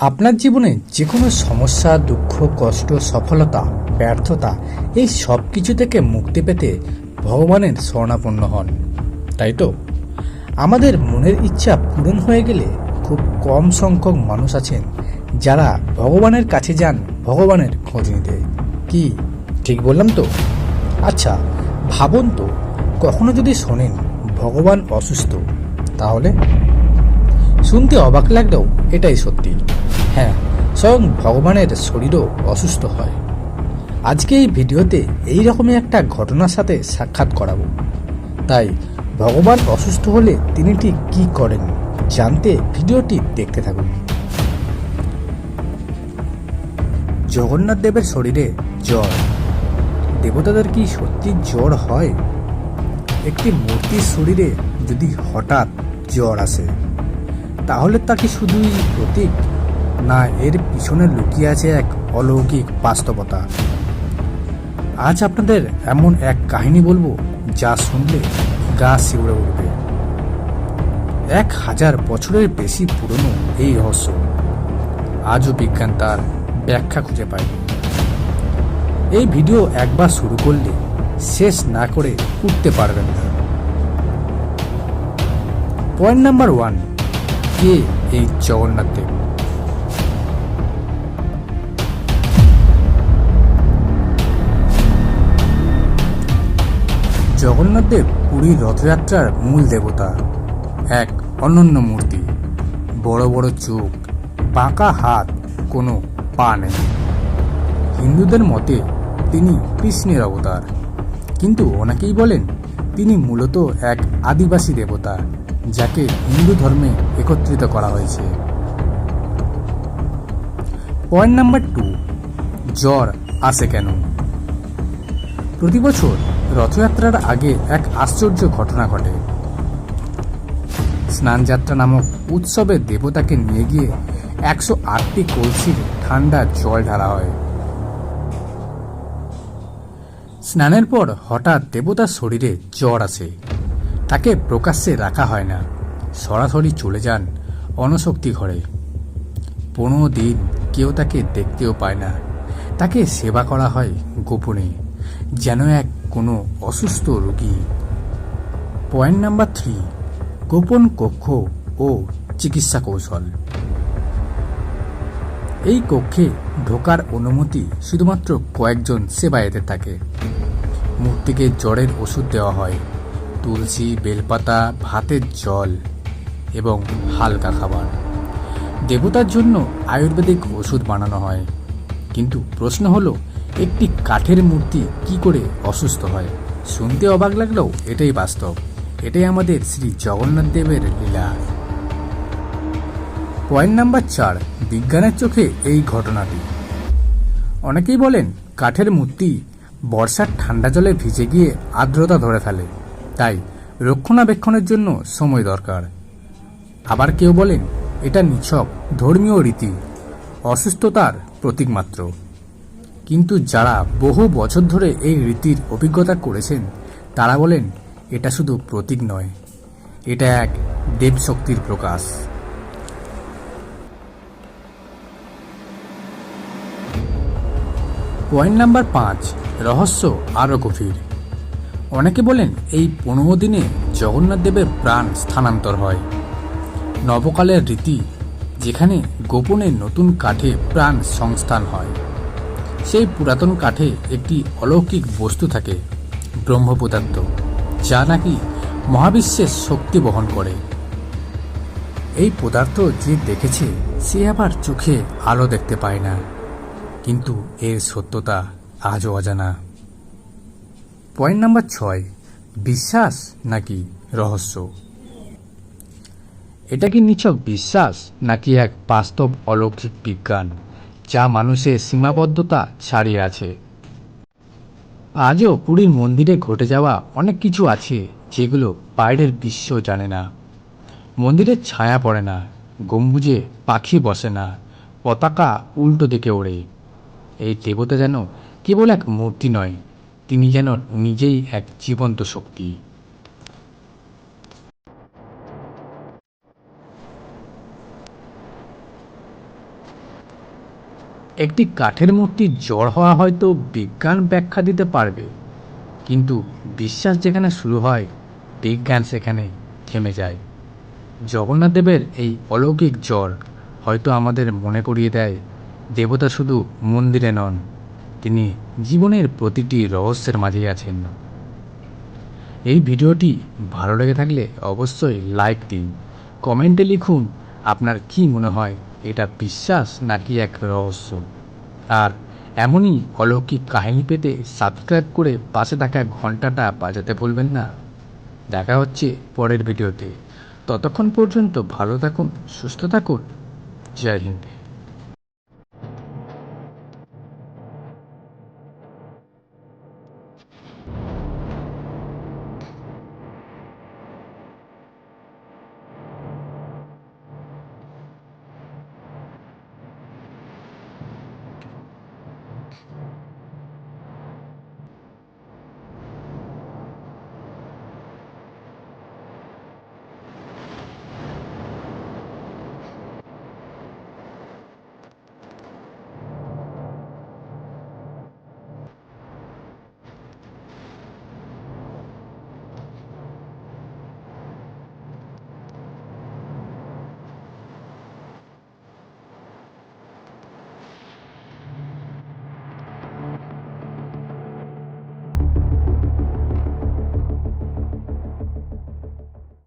আপনার জীবনে যে কোনো সমস্যা, দুঃখ, কষ্ট, সফলতা, ব্যর্থতা, এই সব কিছু থেকে মুক্তি পেতে ভগবানের শরণাপন্ন হন। তাই তো? আমাদের মনের ইচ্ছা পূরণ হয়ে গেলে খুব কম সংখ্যক মানুষ আছেন যারা ভগবানের কাছে যান, ভগবানের খোঁজ নিতে। কি? ঠিক বললাম তো? আচ্ছা ভাবুন তো, কখনো যদি শোনেন ভগবান অসুস্থ, তাহলে? শুনতে অবাক লাগলেও এটাই সত্যি। হ্যাঁ স্বয়ং ভগবানের শরীরও অসুস্থ হয়। আজকে এই ভিডিওতে এই রকমই একটা ঘটনার সাথে সাক্ষাৎ করাবো। তাই ভগবান অসুস্থ হলে তিনি ঠিক কী করেন জানতে ভিডিওটি দেখতে থাকুন। জগন্নাথ দেবের শরীরে জ্বর। দেবতাদের কি সত্যি জ্বর হয়? একটি মূর্তির শরীরে যদি হঠাৎ জ্বর আসে, তাহলে তা কি শুধুই প্রতীক? না, এর পিছনে লুকিয়ে আছে এক অলৌকিক বাস্তবতা। আজ আপনাদের এমন এক কাহিনী বলব যা শুনলে গা শিউড়ে উঠবে। এক হাজার বছরের বেশি পুরনো এই রহস্য। আজও বিজ্ঞান তার ব্যাখ্যা খুঁজে পায়নি এই ভিডিও একবার শুরু করলে শেষ না করে উঠতে পারবেন না। পয়েন্ট নাম্বার ওয়ান, কে এই জগন্নাথ দেব? জগন্নাথ দেব পুরীর রথযাত্রার মূল দেবতা। এক অনন্য মূর্তি। বড় বড় চোখ বাঁকা হাত, কোনো পা নেই। হিন্দুদের মতে তিনি কৃষ্ণের অবতার। কিন্তু অনেকেই বলেন তিনি মূলত এক আদিবাসী দেবতা, যাকে হিন্দু ধর্মে একত্রিত করা হয়েছে। পয়েন্ট নাম্বার টু, জ্বর আসে কেন? প্রতি বছর রথযাত্রার আগে এক আশ্চর্য ঘটনা ঘটে। স্নানযাত্রা নামক উৎসবে দেবতাকে নিয়ে গিয়ে একশো আটটি কলসির ঠান্ডা জল ঢালা হয়। স্নানের পর হঠাৎ দেবতার শরীরে জ্বর আসে। তাকে প্রকাশ্যে রাখা হয় না। সরাসরি চলে যান অনশক্তি ঘরে। পনেরো দিন কেউ তাকে দেখতেও পায় না। তাকে সেবা করা হয় গোপনে। যেন এক কোনো অসুস্থ রোগী। পয়েন্ট নাম্বার থ্রি, গোপন কক্ষ ও চিকিৎসা কৌশল। এই কক্ষে ঢোকার অনুমতি শুধুমাত্র কয়েকজন সেবায়েতে থাকে। মূর্তিকে জ্বরের ওষুধ দেওয়া হয়, তুলসী, বেলপাতা, ভাতের জল এবং হালকা খাবার। দেবতার জন্য আয়ুর্বেদিক ওষুধ বানানো হয়। কিন্তু প্রশ্ন হলো একটি কাঠের মূর্তি কি করে অসুস্থ হয়? শুনতে অবাক লাগলেও এটাই বাস্তব। এটাই আমাদের শ্রী জগন্নাথ দেবের লীলা। পয়েন্ট নাম্বার চার, বিজ্ঞানের চোখে এই ঘটনাটি। অনেকেই বলেন, কাঠের মূর্তি বর্ষার ঠান্ডা জলে ভিজে গিয়ে আর্দ্রতা ধরে ফেলে। তাই রক্ষণাবেক্ষণের জন্য সময় দরকার। আবার কেউ বলেন, এটা নিছক ধর্মীয় রীতি। অসুস্থতার প্রতীক মাত্র। কিন্তু যারা বহু বছর ধরে এই রীতির অভিজ্ঞতা করেছেন, তারা বলেন, এটা শুধু প্রতীক নয়, এটা এক দেবশক্তির প্রকাশ। পয়েন্ট নাম্বার পাঁচ, রহস্য আরও গভীর। অনেকে বলেন, এই পনেরো দিনে জগন্নাথ দেবের প্রাণ স্থানান্তর হয়। নবকালের রীতি, যেখানে গোপনে নতুন কাঠে প্রাণ সংস্থান হয়। সেই পুরাতন কাঠে একটি অলৌকিক বস্তু থাকে, ব্রহ্মপদার্থ, যা নাকি মহাবিশ্বের শক্তি বহন করে। এই পদার্থ যে দেখেছে, সে আবার চোখে আলো দেখতে পায় না। কিন্তু এর সত্যতা আজও অজানা। পয়েন্ট নাম্বার ছয়, বিশ্বাস নাকি রহস্য? এটা কি নিছক বিশ্বাস নাকি এক বাস্তব অলৌকিক বিজ্ঞান? যা মানুষের সীমাবদ্ধতা ছাড়িয়ে আছে। আজও পুরীর মন্দিরে ঘটে যাওয়া অনেক কিছু আছে যেগুলো বাইরের বিশ্ব জানে না। মন্দিরের ছায়া পড়ে না, গম্বুজে পাখি বসে না, পতাকা উল্টো দিকে ওড়ে। এই দেবতা যেন কেবল এক মূর্তি নয়, তিনি যেন নিজেই এক জীবন্ত শক্তি। একটি কাঠের মূর্তির জ্বর হওয়া হয়তো বিজ্ঞান ব্যাখ্যা দিতে পারবে। কিন্তু বিশ্বাস যেখানে শুরু হয়, বিজ্ঞান সেখানে থেমে যায়। জগন্নাথ দেবের এই অলৌকিক জ্বর হয়তো আমাদের মনে করিয়ে দেয়, দেবতা শুধু মন্দিরে নন, তিনি জীবনের প্রতিটি রহস্যের মাঝেই আছেন। এই ভিডিওটি ভালো লেগে থাকলে অবশ্যই লাইক দিন, কমেন্টে লিখুন আপনার কি মনে হয়। এটা বিশ্বাস নাকি এক রহস্য? আর এমনই অলৌকিক কাহিনী পেতে সাবস্ক্রাইব করে পাশে থাকা ঘন্টাটা বাজাতে ভুলবেন না। দেখা হচ্ছে পরের ভিডিওতে। ততক্ষণ পর্যন্ত ভালো থাকুন, সুস্থ থাকুন। জয় হিন্দ।